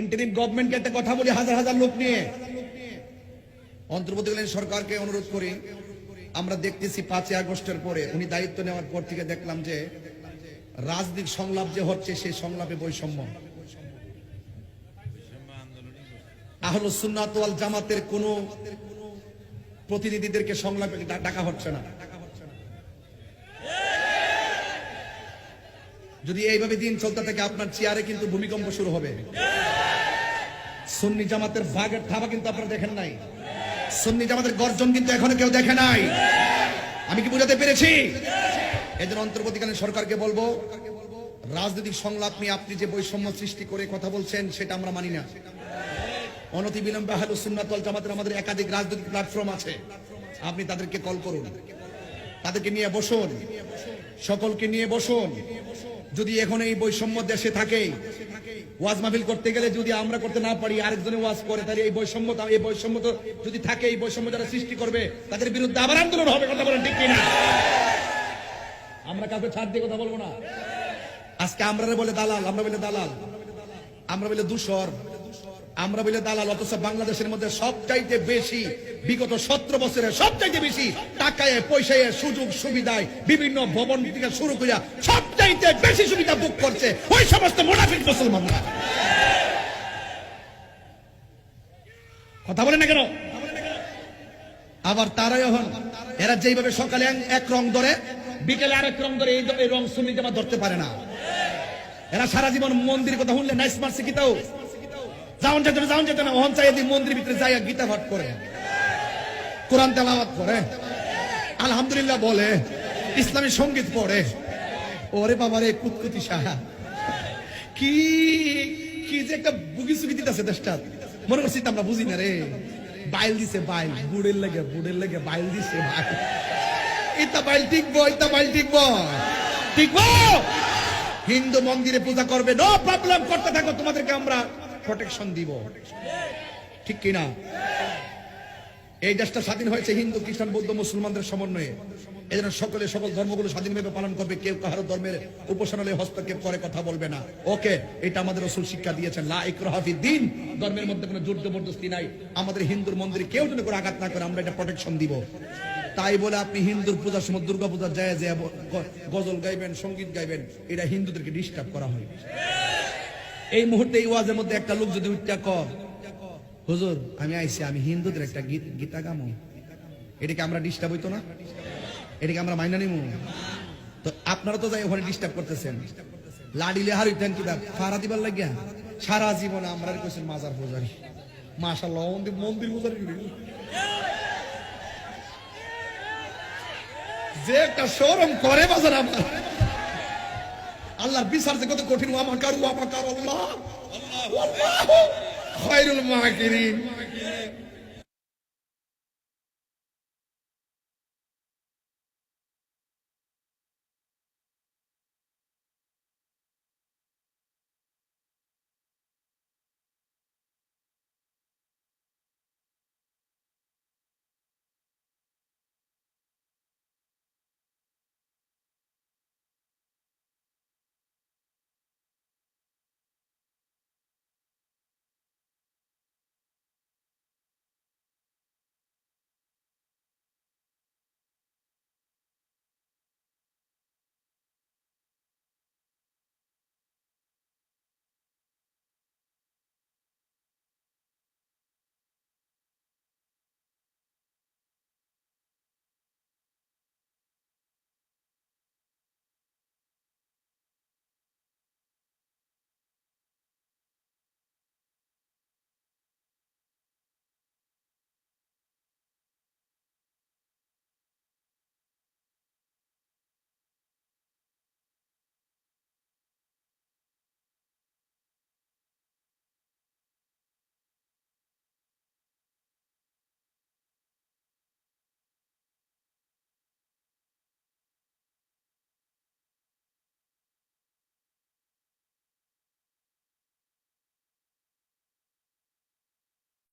Interim গভর্নমেন্টকে একটা কথা বলি, হাজার হাজার লোক নিয়ে। অন্তর্বর্তীকালীন সরকারকে অনুরোধ করি, আমরা দেখতেছি পাঁচই আগস্টের পরে, উনি দায়িত্ব নেওয়ার পর থেকে দেখলাম যে, রাজনৈতিক সংলাপ যে হচ্ছে, সেই সংলাপে বৈষম্য। আহল সুন্নাতওয়াল জামাতের কোন প্রতিনিধিদেরকে সংলাপে ডাকা হচ্ছে না। যদি এইভাবে দিন চলতে থাকে, আপনার চেয়ারে কিন্তু ভূমিকম্প শুরু হবে। সুন্নি জামাতের ভাগের থাবা কিন্তু আপনারা দেখেন নাই। সুন্নি জামাতের গর্জন কিন্তু এখনও কেউ দেখে নাই। আমি কি বুঝাতে পেরেছি? এদের অন্তর্বর্তীকালীন সরকারকে বলব, রাজনৈতিক সংলাপ নিয়ে আপনি যে বৈষম্য সৃষ্টি করে কথা বলছেন, সেটা আমরা মানি না। অনতি বিলম্বে আহলুস সুন্নাত ওয়াল জামাতের আমাদের একাধিক রাজনৈতিক প্ল্যাটফর্ম আছে। আপনি তাদেরকে কল করুন। তাদেরকে নিয়ে বসুন। সকলকে নিয়ে বসুন। যদি এখন এই বৈষম্য দেশে থাকে, ওয়াজ মাহফিল করতে গেলে যদি আমরা করতে না পারি, আরেকজনে ওয়াজ করে, তাহলে এই বৈষম্য এই বৈষম্য তো যদি থাকে, এই বৈষম্য যারা সৃষ্টি করবে, তাদের বিরুদ্ধে আবার আন্দোলন হবে, কথা বলেন ঠিক কিনা? আমরা কাউকে ছাড় দিয়ে কথা বলব না। আজকে আমরা বলে দালাল, আমরা বলে দালাল। আমরা বলে দূষর আমরা বলে দালাল, অথচ বাংলাদেশের মধ্যে সবচাইতে বেশি, বিগত সতেরো বছরে সবচাইতে বেশি টাকায়, পয়সায় সুযোগ সুবিধায় বিভিন্ন ভবন থেকে শুরু করিয়া সবচাইতে বেশি সুবিধা বুক করছে ওই সমস্ত মোনাফিক মুসলমানরা। কথা বলে না কেন? আবার তারাই হন। এরা যেইভাবে সকালে এক- রং ধরে, বিকেলে আরেক রং ধরে এই রং সুন্নি জামা ধরতে পারে না। এরা সারা জীবন মন্দির কথা শুনলে নাইস মারছে গীতাও যাওন যেত না, যাওন যেত না, ওহন চাই দি মন্দির ভিতরে যাইয়া গীতা পাঠ করে। কোরআন তেলাওয়াত করে। আলহামদুলিল্লাহ বলে, ইসলামী সংগীত পড়ে। ওরে বাবা রে, কুতকুতি সাহা। কি কি যে একটা বুগি সুগি দিতেছে দেশটা মনে করছি আমরা বুঝি না রে। বাইল দিছে বাইল, বুড়ের লেগে বুড়ের লেগে বাইল দিছে ভাই ইতা বাইল টিকবো, ইতা বাইল টিকবো। টিকবো! হিন্দু মন্দিরে পূজা করবে নো প্রবলেম করতে থাকো তোমাদেরকে আমরা। প্রোটেকশন দিব। ঠিক কিনা? এই দেশটা স্বাধীন হয়েছে হিন্দু, খ্রিস্টান, বৌদ্ধ, মুসলমানদের সমন্বয়ে। এই জন্য সকলে সকল ধর্মগুলো স্বাধীনভাবে পালন করবে। কেউ কাহারো ধর্মের উপাসনালয়ে হস্তক্ষেপ করে কথা বলবে না। ওকে, এটা আমাদের রসুল শিক্ষা দিয়েছেন। লা ইকরাহাফি দিন। ধর্মের মধ্যে কোনো জোর জবরদস্তি নাই। আমাদের হিন্দুর মন্দিরে কেউ যেন করে আঘাত না করে, আমরা এটা প্রোটেকশন দিব। তাই বলে আপনি হিন্দুর পূজার সময় দুর্গা পূজার যায় যায় গজল গাইবেন, সংগীত গাইবেন, এটা হিন্দুদেরকে ডিস্টার্ব করা হয়। এই মুহূর্তে এই ওয়াজের মধ্যে একটা লোক যদি উঠটা কর হুজুর, আমি আইছি, আমি হিন্দুদের একটা গীত, গীতা গামো। এটাকে আমরা ডিস্টার্ব হইতো না? এটাকে আমরা মাইনা নিমু? তো আপনারা তো যাই ওখানে ডিস্টার্ব করতেছেন। লাডিলে হার উঠেন কি ফারা দিবার লাগিয়া? সারা জীবন আমরা কইছেন মাজার পূজারি। মাশাআল্লাহ মন্দির মন্দির পূজারি যে একটা শরম করে বাজার আমার। আল্লাহর বিচার যে কত কঠিন। ওয়ামাকার কারু ওয়া কারু আল্লাহ। আল্লাহ খায়রুল মাকিরিন